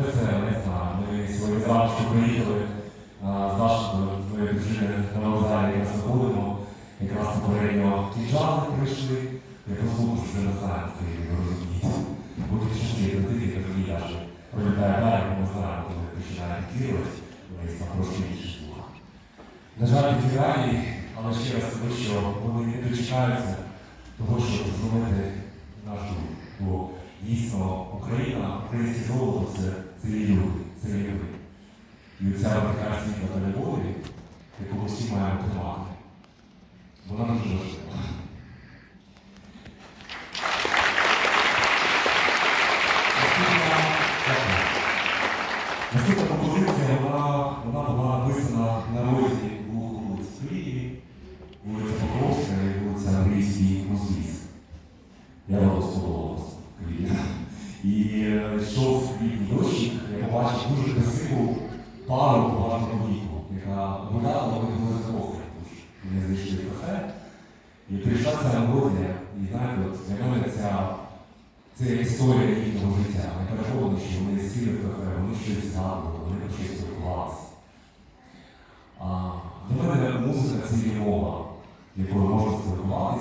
знаю. Ми сьогодні зранку приїхали з нашою дружиною на вокзалі, якраз заходимо. Якраз попередньо ті кінжали прийшли. Я послухав, що вже не знаю, хто її розумієте. Будуть шашки летити, як мені даже пролітає далі, ми знаємо, коли починає підкидувати, вони трошки інші слух. На жаль, реалії, але ще раз скажу, що вони не дочекаються того, щоб зловити наш дух. Дійсно Україна, українське золото це, є люди, є люди. І ця світла та любові, яку всі маємо тримати, вона дуже важлива. Наступна композиція, вона, вона була написана на розі двох вулиць Києві, вулиця Покровська і вулиця Андрійський Музліс. Я родом пару поважну віку, яка гуляла в закоху. Вони зайшли кафе. І прийшла ця мелодія, і знаєте, от для мене ця, ця історія їхнього життя. Я переконаний, що вони сіли в кафе, вони щось згадували, вони про щось спілкувалися. Для мене музика це є мова, якою можна спілкуватися.